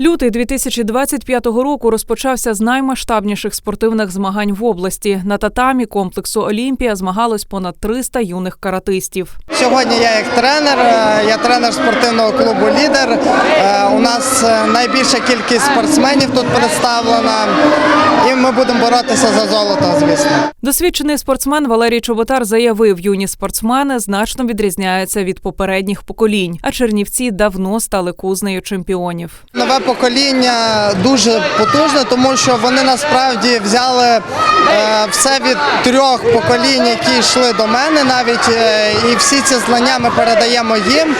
Лютий 2025 року розпочався з наймасштабніших спортивних змагань в області. На татамі комплексу Олімпія змагалось понад 300 юних каратистів. Сьогодні я як тренер, е, я тренер спортивного клубу Лідер. Е, У нас найбільша кількість спортсменів тут представлена, і ми будемо боротися за золото, звісно. Досвідчений спортсмен Валерій Чоботар заявив, юні спортсмени значно відрізняються від попередніх поколінь, а чернівці давно стали кузнею чемпіонів. Нове покоління дуже потужне, тому що вони насправді взяли е, все від трьох поколінь, які йшли до мене, навіть е, і всі ці знання ми передаємо їм.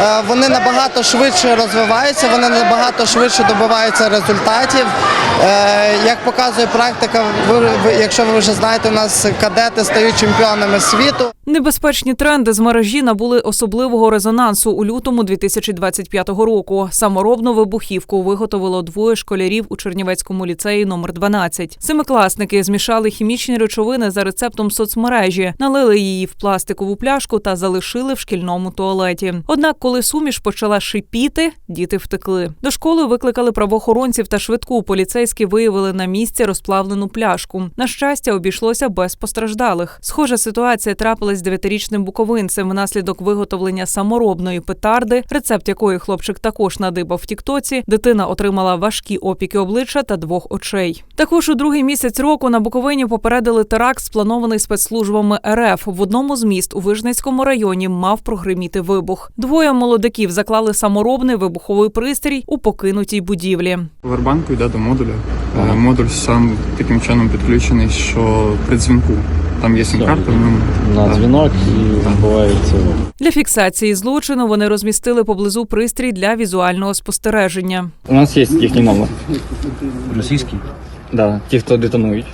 Е, вони набагато швидше розвиваються, вони набагато швидше добиваються результатів. Е, як показує практика, якщо ви вже знаєте, у нас кадети стають чемпіонами світу. Небезпечні тренди з мережі набули особливого резонансу у лютому 2025 року. Саморобну вибухівку виготовило двоє школярів у Чернівецькому ліцеї номер 12. Семикласники змішали хімічні речовини за рецептом соцмережі, налили її в пластикову пляшку та залишили в шкільному туалеті. Однак, коли суміш почала шипіти, діти втекли. До школи викликали правоохоронців та швидку. Поліцейські виявили на місці розплавлену пляшку. На щастя, обійшлося без постраждалих. Схожа ситуація трапилась з дев'ятирічним буковинцем внаслідок виготовлення саморобної петарди, рецепт якої хлопчик також надибав в Тіктоці. Дитина отримала важкі опіки обличчя та двох очей. Також у другий місяць року на Буковині попередили теракт, спланований спецслужбами РФ. В одному з міст у Вижницькому районі мав прогриміти вибух. Двоє молодиків заклали саморобний вибуховий пристрій у покинутій будівлі. Повербанку йде до модуля. Е, Модуль сам таким чином підключений, що при дзвінку там є сім-карта, на дзвінок і вбивається. Для фіксації злочину вони розмістили поблизу пристрій для візуального спостереження. У нас є їхній номер. Російський? Да, ті, хто детонують.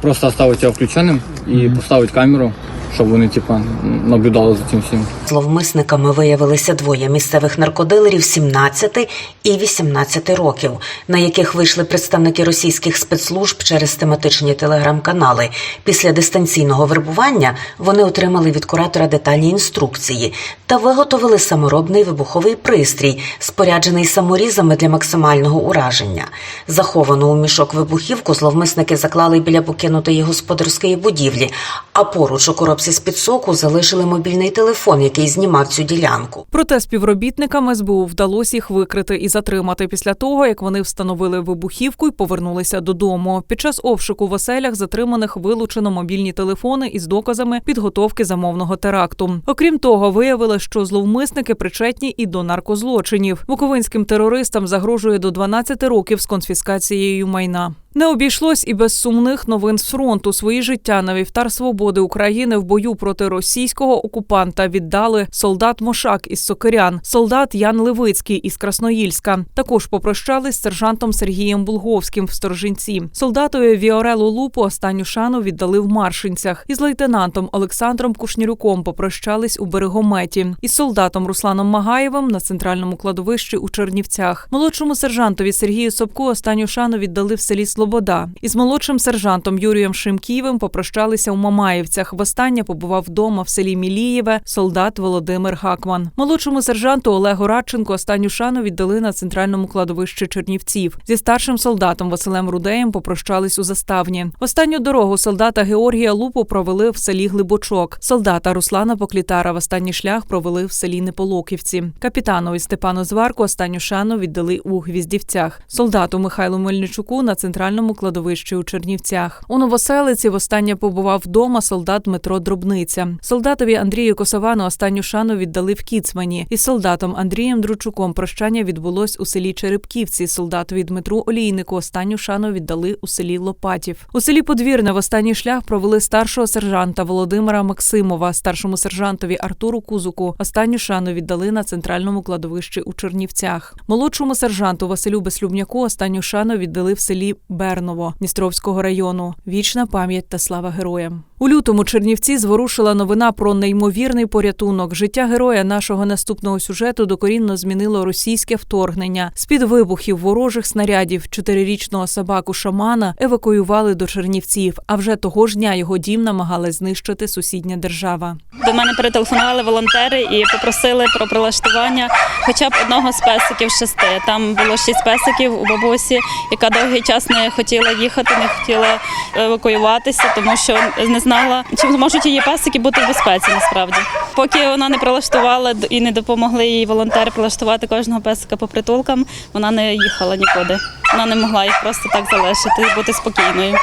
Просто оставить його включеним і поставить камеру, щоб вони типа наблюдали за цим всім. Зловмисниками виявилися двоє місцевих наркодилерів 17 і 18 років, на яких вийшли представники російських спецслужб через тематичні телеграм-канали. Після дистанційного вербування вони отримали від куратора детальні інструкції та виготовили саморобний вибуховий пристрій, споряджений саморізами для максимального ураження. Заховану у мішок вибухівку зловмисники заклали біля покинутої господарської будівлі, а поруч у коробці з під соку залишили мобільний телефон, який знімав цю ділянку. Проте співробітникам СБУ вдалося їх викрити і затримати після того, як вони встановили вибухівку і повернулися додому. Під час обшуку в оселях затриманих вилучено мобільні телефони із доказами підготовки замовного теракту. Окрім того, виявили, що зловмисники причетні і до наркозлочинів. Буковинським терористам загрожує до 12 років з конфіскацією майна. Не обійшлось і без сумних новин з фронту. Свої життя на вівтар свободи України в бою проти російського окупанта віддали солдат Мошак із Сокирян, солдат Ян Левицький із Красноїльська. Також попрощались з сержантом Сергієм Булговським в Сторжинці. Солдатові Віорелу Лупу останню шану віддали в Маршинцях. Із лейтенантом Олександром Кушнірюком попрощались у Берегометі. Із солдатом Русланом Магаєвим на центральному кладовищі у Чернівцях. Молодшому сержантові Сергію Собку останню шану віддали в селі Слобода. Із молодшим сержантом Юрієм Шимкієвим попрощалися у Мамаївцях. Востаннє побував вдома в селі Мілієве солдат Володимир Гакман. Молодшому сержанту Олегу Радченко останню шану віддали на центральному кладовищі Чернівців. Зі старшим солдатом Василем Рудеєм попрощались у заставні. Останню дорогу солдата Георгія Лупу провели в селі Глибочок. Солдата Руслана Поклітара в останній шлях провели в селі Неполоківці. Капітанові Степану Зварку останню шану віддали у Гвіздівцях. Солдату Михайлу Мельничуку на центральному кладовищі у Чернівцях. У Новоселиці востаннє побував вдома солдат Дмитро Дробниця. Солдатові Андрію Косовану останню шану віддали в Кіцмані. Із солдатом Андрієм Дручуком прощання відбулось у селі Черепківці. Солдатові Дмитру Олійнику останню шану віддали у селі Лопатів. У селі Подвірне в останній шлях провели старшого сержанта Володимира Максимова, старшому сержантові Артуру Кузуку. Останню шану віддали на центральному кладовищі у Чернівцях. Молодшому сержанту Василю Безслюбняку останню шану віддали в селі Берново Дністровського району. Вічна пам'ять та слава героям. У лютому Чернівці зворушила новина про неймовірний порятунок. Життя героя нашого наступного сюжету докорінно змінило російське вторгнення. З під вибухів ворожих снарядів чотирирічного собаку шамана евакуювали до Чернівців. А вже того ж дня його дім намагалась знищити сусідня держава. До мене перетелефонували волонтери і попросили про прилаштування хоча б одного з песиків шести. Там було шість песиків у бабусі, яка довгий час не хотіла їхати, не хотіла евакуюватися, тому що не знала, чи можуть її песики бути в безпеці насправді. Поки вона не прилаштувала і не допомогли їй волонтери прилаштувати кожного песика по притулкам, вона не їхала нікуди. Вона не могла їх просто так залишити і бути спокійною.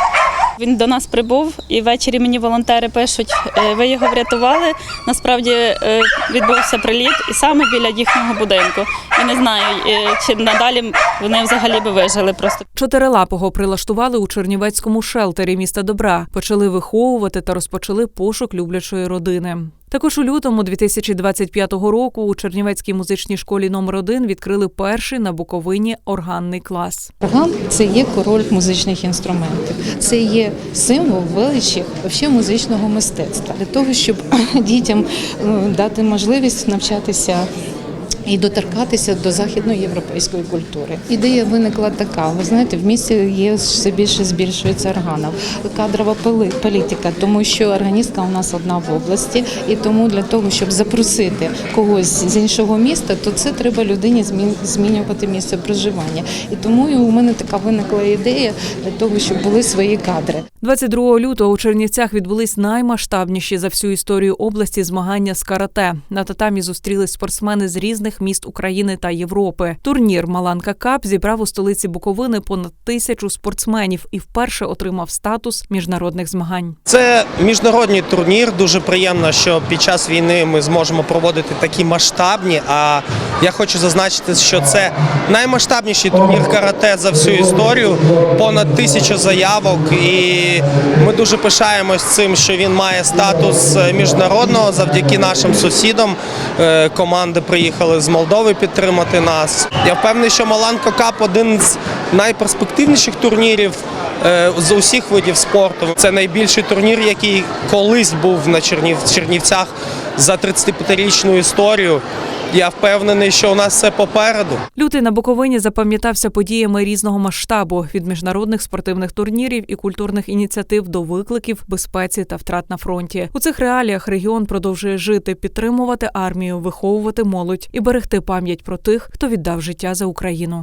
Він до нас прибув, і ввечері мені волонтери пишуть: «Е, ви його врятували. Насправді е, відбувся приліт, і саме біля їхнього будинку. І не знаю, е, чи надалі вони взагалі би вижили. Просто Чотирилапого прилаштували у Чернівецькому шелтері міста Добра, почали виховувати та розпочали пошук люблячої родини. Також у лютому 2025 року у Чернівецькій музичній школі номер 1 відкрили перший на Буковині органний клас. Орган це є король музичних інструментів, це є символ величі музичного мистецтва для того, щоб дітям дати можливість навчатися. І доторкатися до західноєвропейської культури. Ідея виникла така. Ви знаєте, в місті є все більше збільшується органів. Кадрова політика, тому що органістка у нас одна в області, і тому для того, щоб запросити когось з іншого міста, то це треба людині змін- змінювати місце проживання. І тому у мене така виникла ідея для того, щоб були свої кадри. 22 лютого у Чернівцях відбулись наймасштабніші за всю історію області змагання з карате. На татамі зустрілись спортсмени з різних міст України та Європи. Турнір Маланка Кап зібрав у столиці Буковини понад тисячу спортсменів і вперше отримав статус міжнародних змагань. Це міжнародний турнір. Дуже приємно, що під час війни ми зможемо проводити такі масштабні. А я хочу зазначити, що це наймасштабніший турнір карате за всю історію. Понад тисячу заявок, і ми дуже пишаємось цим, що він має статус міжнародного завдяки нашим сусідам. Е, Команди приїхали з Молдови підтримати нас. Я впевнений, що Маланко Кап один з найперспективніших турнірів е, з усіх видів спорту. Це найбільший турнір, який колись був на Чернівцях за 35-річну історію. Я впевнений, що у нас все попереду. Лютий на Буковині запам'ятався подіями різного масштабу від міжнародних спортивних турнірів і культурних ініціатив до викликів, безпеці та втрат на фронті. У цих реаліях регіон продовжує жити, підтримувати армію, виховувати молодь і берегти пам'ять про тих, хто віддав життя за Україну.